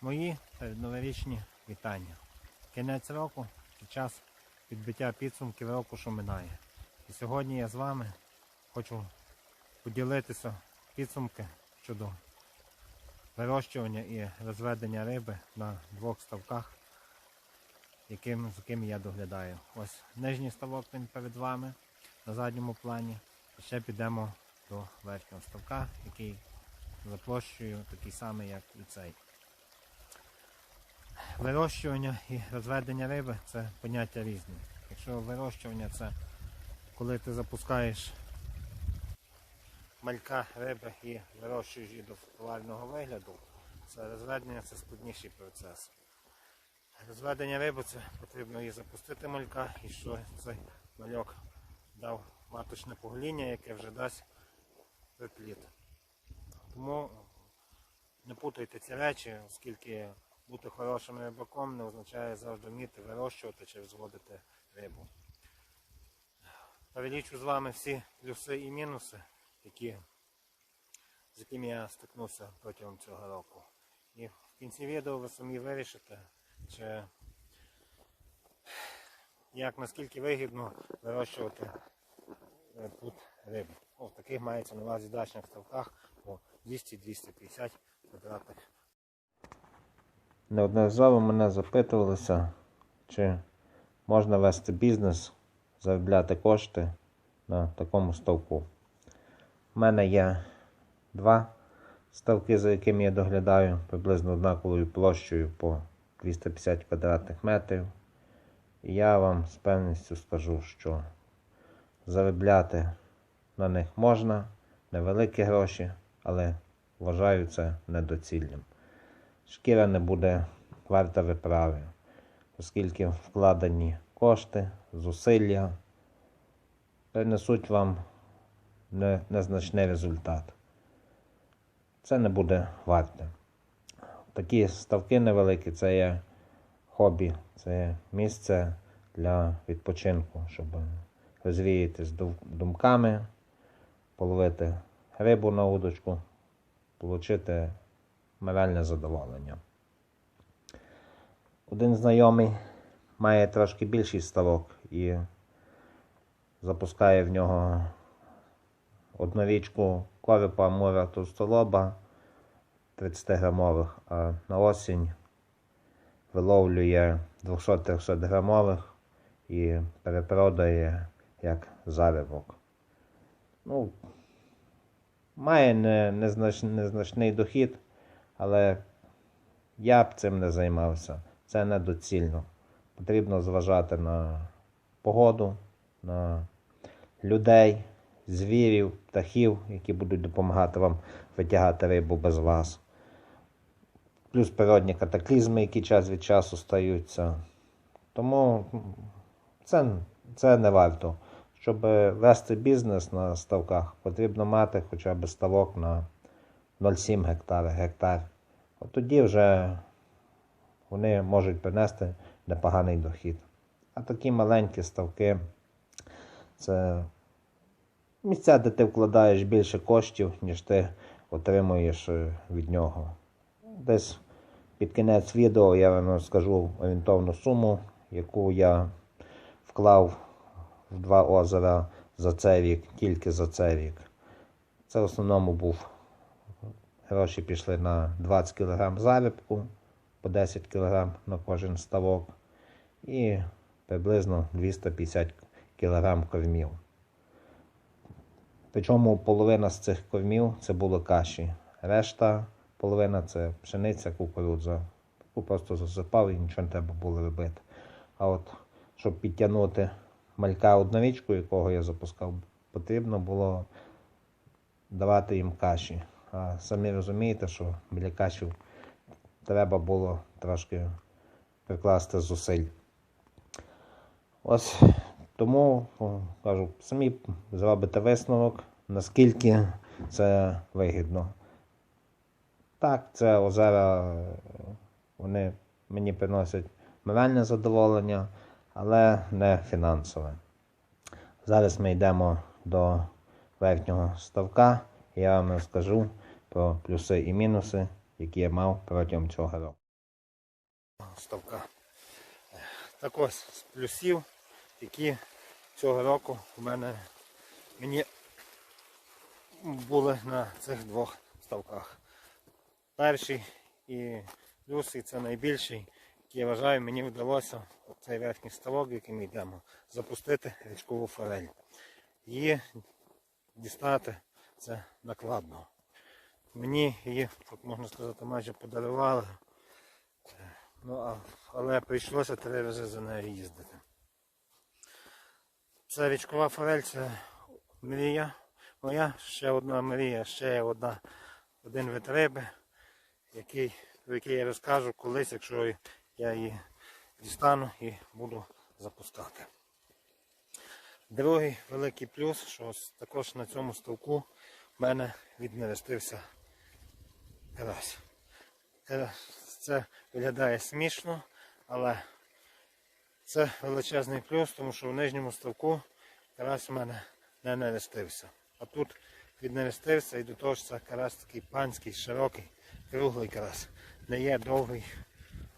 Мої новорічні вітання. Кінець року і час підбиття підсумків року, що минає. І сьогодні я з вами хочу поділитися підсумки щодо вирощування і розведення риби на двох ставках, яким, з якими я доглядаю. Ось нижній ставок він перед вами на задньому плані. І ще підемо до верхнього ставка, який за площею такий самий, як і цей. Вирощування і розведення риби це поняття різні. Якщо вирощування це коли ти запускаєш малька риби і вирощуєш її до товарного вигляду, це розведення це складніший процес. Розведення риби це потрібно її запустити малька і що цей мальок дав маточне погоління, яке вже дасть приплід. Тому не путайте ці речі, оскільки бути хорошим рибаком не означає завжди вміти вирощувати чи розводити рибу. Перелічу з вами всі плюси і мінуси, які, з якими я стикнувся протягом цього року. І в кінці відео ви самі вирішите, чи як наскільки вигідно вирощувати е, тут рибу. О, таких мається на увазі дачних ставках по 200-250 квадратних Неодноразово мене запитувалися, чи можна вести бізнес, заробляти кошти на такому ставку. У мене є два ставки, за якими я доглядаю, приблизно однаковою площею по 250 квадратних метрів. І я вам з певністю скажу, що заробляти на них можна, невеликі гроші, але вважаю це недоцільним шкіра не буде варта виправи, оскільки вкладені кошти, зусилля принесуть вам незначний результат. Це не буде варте. Такі ставки невеликі це є хобі, це є місце для відпочинку, щоб розвіятись дум- думками, половити рибу на удочку, отримати моральне задоволення. Один знайомий має трошки більший ставок і запускає в нього однорічку коропа амура товстолоба 30 грамових, а на осінь виловлює 200-300 грамових і перепродає як заробок. Ну, має незнач, незначний дохід, але я б цим не займався. Це недоцільно. Потрібно зважати на погоду, на людей, звірів, птахів, які будуть допомагати вам витягати рибу без вас. Плюс природні катаклізми, які час від часу стаються. Тому це, це не варто. Щоб вести бізнес на ставках, потрібно мати хоча б ставок на 0,7 гектара, гектар. От тоді вже вони можуть принести непоганий дохід. А такі маленькі ставки це місця, де ти вкладаєш більше коштів, ніж ти отримуєш е, від нього. Десь під кінець відео я вам скажу орієнтовну суму, яку я вклав в два озера за цей рік, тільки за цей рік. Це в основному був Гроші пішли на 20 кг заробітку, по 10 кг на кожен ставок і приблизно 250 кг кормів. Причому половина з цих кормів це було каші. Решта половина це пшениця, кукурудза. Таку просто засипав і нічого не треба було робити. А от щоб підтягнути малька однорічку, якого я запускав, потрібно було давати їм каші. А самі розумієте, що біля кашів треба було трошки прикласти зусиль. Ось тому кажу, самі зробите висновок, наскільки це вигідно. Так, це озера, вони мені приносять моральне задоволення, але не фінансове. Зараз ми йдемо до верхнього ставка. Я вам розкажу про плюси і мінуси, які я мав протягом цього року. ставка. Так ось з плюсів, які цього року у мене мені були на цих двох ставках. Перший і плюс, і це найбільший, який я вважаю, мені вдалося цей верхній ставок, який ми йдемо, запустити річкову форель. Її дістати це накладно. Мені її, так можна сказати, майже подарували. Ну, але прийшлося три рази за нею їздити. Це річкова форель, це мрія. Моя ще одна мрія, ще одна, один вид риби, який, про який я розкажу колись, якщо я її дістану і буду запускати. Другий великий плюс, що також на цьому ставку в мене віднерестився карась. Це виглядає смішно, але це величезний плюс, тому що в нижньому ставку карась у мене не нерестився. А тут віднерестився і до того ж це карась такий панський, широкий, круглий карась. Не є довгий,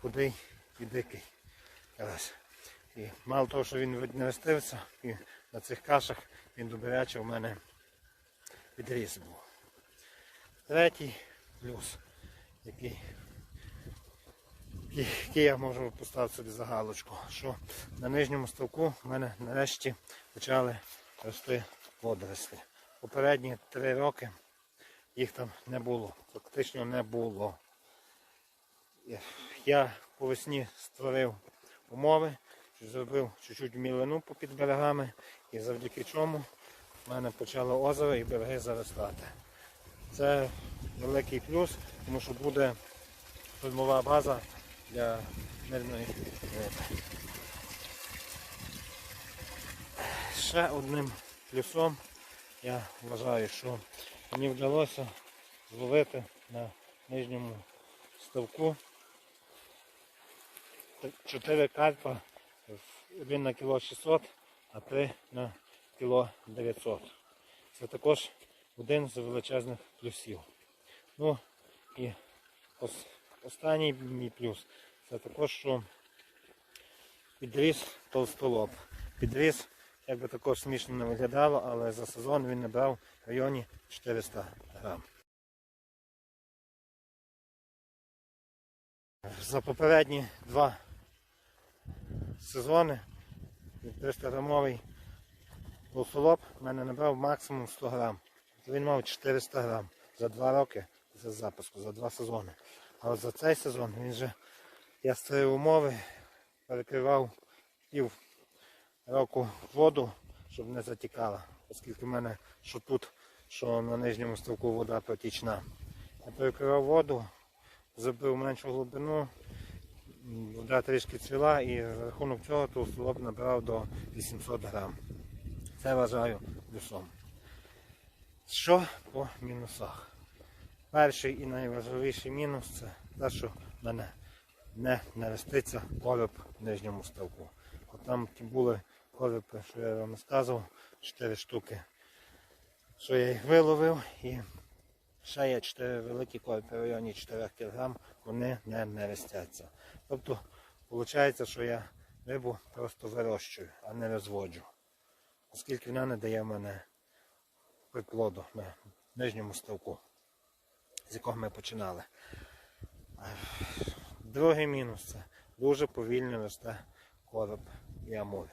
худий і дикий карась. І мало того, що він віднерестився, і на цих кашах він добряче у мене відріз був. Третій плюс, який який я можу поставити собі за галочку, що на нижньому ставку в мене нарешті почали рости водорослі. Попередні три роки їх там не було, фактично не було. Я по весні створив умови, зробив чуть-чуть мілину попід берегами і завдяки чому в мене почало озеро і береги заростати. Це великий плюс, тому що буде кормова база для мирної риби. Ще одним плюсом я вважаю, що мені вдалося зловити на нижньому ставку 4 карпа, один на кіло 600, а 3 на кіло 900. Це також один з величезних плюсів. Ну і ос- останній мій плюс це також, що підріс толстолоб. Підріс, як би також смішно не виглядало, але за сезон він набрав в районі 400 грам. За попередні два сезони 300 грамовий толстолоб в мене набрав максимум 100 грам. Він мав 400 грам за два роки за запуску, за два сезони. А от за цей сезон він же я створив умови, перекривав пів року воду, щоб не затікала, оскільки в мене що тут, що на нижньому ставку вода протічна. Я перекривав воду, зробив меншу глибину, вода трішки цвіла і за рахунок цього толстолоб набрав до 800 грам. Це вважаю плюсом. Що по мінусах? Перший і найважливіший мінус це те, що в мене не нароститься короб в нижньому ставку. От там були коропи, що я вам сказав, 4 штуки. Що я їх виловив і ще є 4 великі коропи в районі 4 кг, вони не нерестяться. Тобто, виходить, що я рибу просто вирощую, а не розводжу. Оскільки вона не дає в мене приплоду на нижньому ставку, з якого ми починали. Другий мінус це дуже повільно росте короб амур.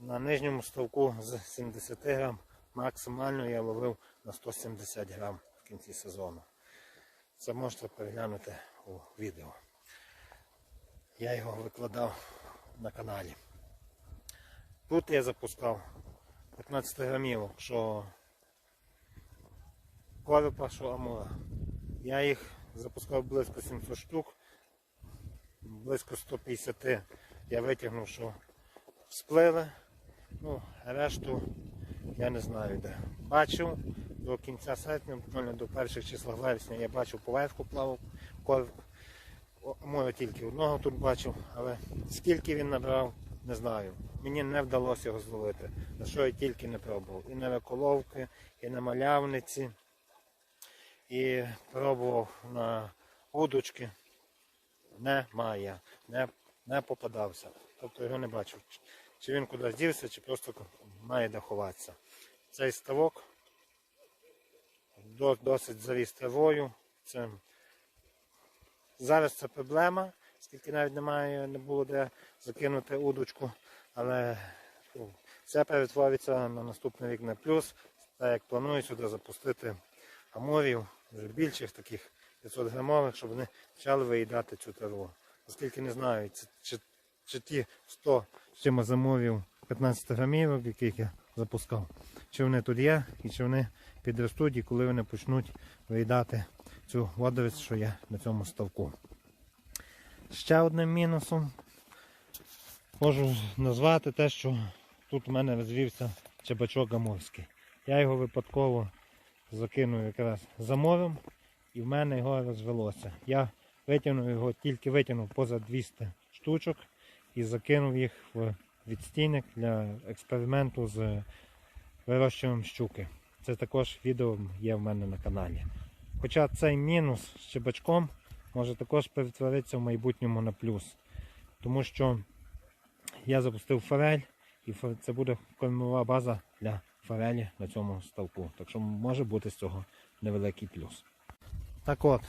На нижньому ставку з 70 грам максимально я ловив на 170 грам в кінці сезону. Це можете переглянути у відео. Я його викладав на каналі. Тут я запускав 15 грамів, що коропа, що амура. Я їх запускав близько 700 штук, близько 150 я витягнув, що сплили. Ну, решту я не знаю де. Бачив до кінця серпня, буквально до перших числа вересня я бачив поверху плавав короб. Може тільки одного тут бачив, але скільки він набрав, не знаю. Мені не вдалося його зловити. На що я тільки не пробував. І на реколовки, і на малявниці, і пробував на удочки. немає, не, не попадався. Тобто його не бачив. Чи- він кудись дівся, чи просто має де ховатися. Цей ставок досить заріс травою. Це... Зараз це проблема, скільки навіть немає, не було де закинути удочку, але ну, це перетвориться на наступний рік на плюс. Так як планую сюди запустити амурів, вже більших таких 500 грамових, щоб вони почали виїдати цю траву. Оскільки не знаю, чи, чи, чи ті 100 з чимось замовів 15 грамів, яких я запускав, чи вони тут є, і чи вони підростуть, і коли вони почнуть виїдати цю водовість, що є на цьому ставку. Ще одним мінусом можу назвати те, що тут у мене розвівся чебачок амурський. Я його випадково закинув якраз за морем і в мене його розвелося. Я витягнув його, тільки витягнув поза 200 штучок і закинув їх в відстійник для експерименту з вирощуванням щуки. Це також відео є в мене на каналі. Хоча цей мінус з чебачком може також перетворитися в майбутньому на плюс. Тому що я запустив форель, і це буде кормова база для форелі на цьому ставку. Так що може бути з цього невеликий плюс. Так от,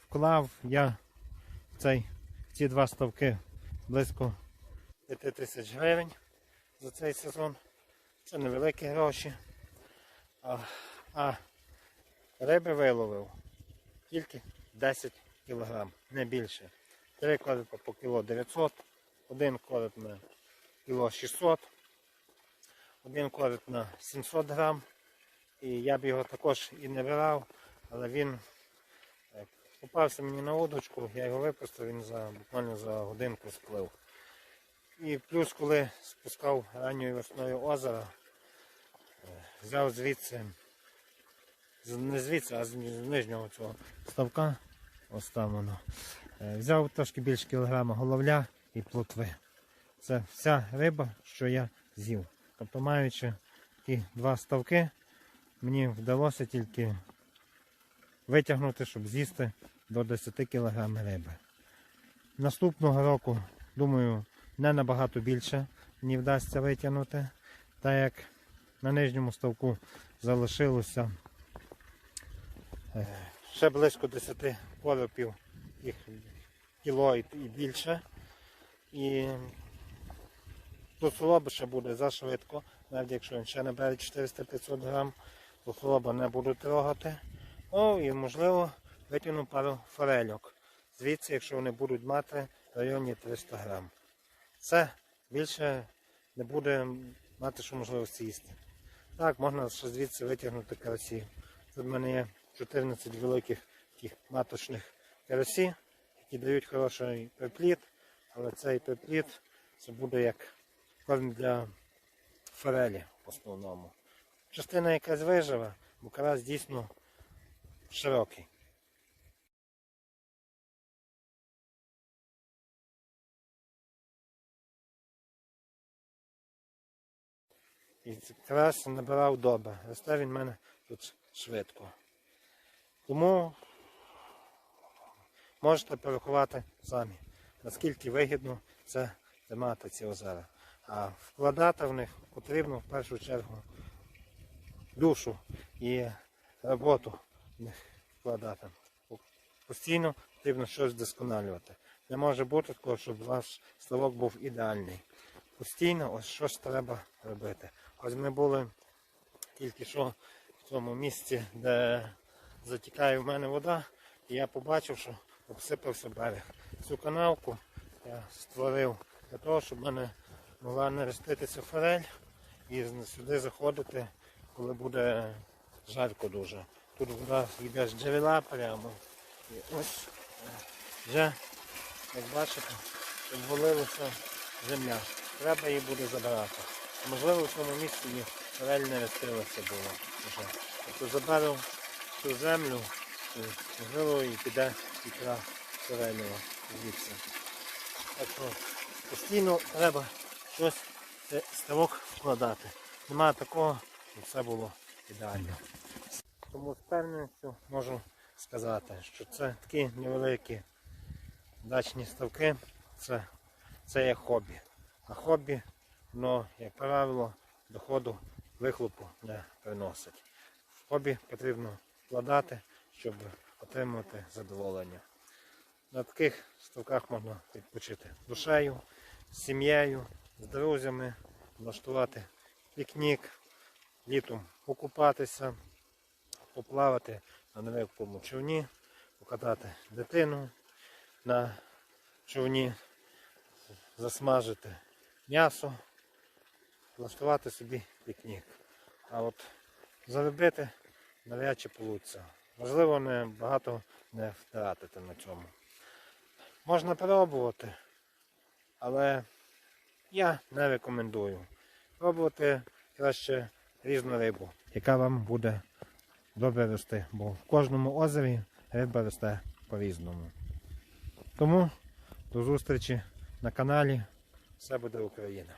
вклав я цей, ці два ставки близько 5 тисяч гривень за цей сезон. Це невеликі гроші. А, а риби виловив тільки 10 кг, не більше. Три корипа по кіло 900, один короб на кіло 600, один короб на 700 грам. І я б його також і не брав, але він е, попався мені на удочку, я його випустив, він за, буквально за годинку сплив. І плюс, коли спускав ранньою весною озеро, е, взяв звідси, не звідси, а з нижнього цього ставка, ось там воно, е, взяв трошки більше кілограма головля і плотви. Це вся риба, що я з'їв. Тобто маючи такі два ставки, мені вдалося тільки витягнути, щоб з'їсти до 10 кг риби. Наступного року, думаю, не набагато більше мені вдасться витягнути, так як на нижньому ставку залишилося е, ще близько 10 коропів, їх кіло і більше. І до ще буде зашвидко, навіть якщо він ще набере 400-500 грам, то солоба не буду трогати. Ну і можливо витягну пару форельок. Звідси, якщо вони будуть мати в районі 300 грам. Це більше не буде мати що можливості їсти. Так, можна ще звідси витягнути карасі. Тут в мене є 14 великих таких маточних карасі, які дають хороший припліт, але цей припліт це буде як корм для форелі в основному. Частина якась виживе, бо карась дійсно широкий. І карась набирав добре. Росте він в мене тут швидко. Тому можете порахувати самі, наскільки вигідно це тримати ці озера. А вкладати в них потрібно в першу чергу душу і роботу в них вкладати. Постійно потрібно щось вдосконалювати. Не може бути такого, щоб ваш ставок був ідеальний. Постійно ось щось треба робити. Ось ми були тільки що в цьому місці, де затікає в мене вода, і я побачив, що обсипався берег. Цю канавку я створив для того, щоб в мене могла нереститися форель і сюди заходити, коли буде жарко дуже. Тут вода йде з джерела прямо. І ось е, вже, як бачите, обвалилася земля. Треба її буде забирати. Можливо, в цьому місці форель не рестилася було вже. Тобто заберу цю землю, можливо, і піде ікра форелева звідси. Так що постійно треба щось в цей ставок вкладати. Немає такого, щоб все було ідеально. Тому з певністю можу сказати, що це такі невеликі дачні ставки це, це є хобі. А хобі, ну, як правило, доходу вихлопу не приносить. В хобі потрібно вкладати, щоб отримувати задоволення. На таких ставках можна відпочити душею, сім'єю, з друзями, влаштувати пікнік, літом покупатися, поплавати на невеликому човні, покатати дитину на човні, засмажити м'ясо, влаштувати собі пікнік. А от заробити навряд чи вийде. Можливо, не багато не втратити на цьому. Можна пробувати, але я не рекомендую. Пробувати краще різну рибу, яка вам буде добре рости, бо в кожному озері риба росте по-різному. Тому до зустрічі на каналі. Все буде Україна.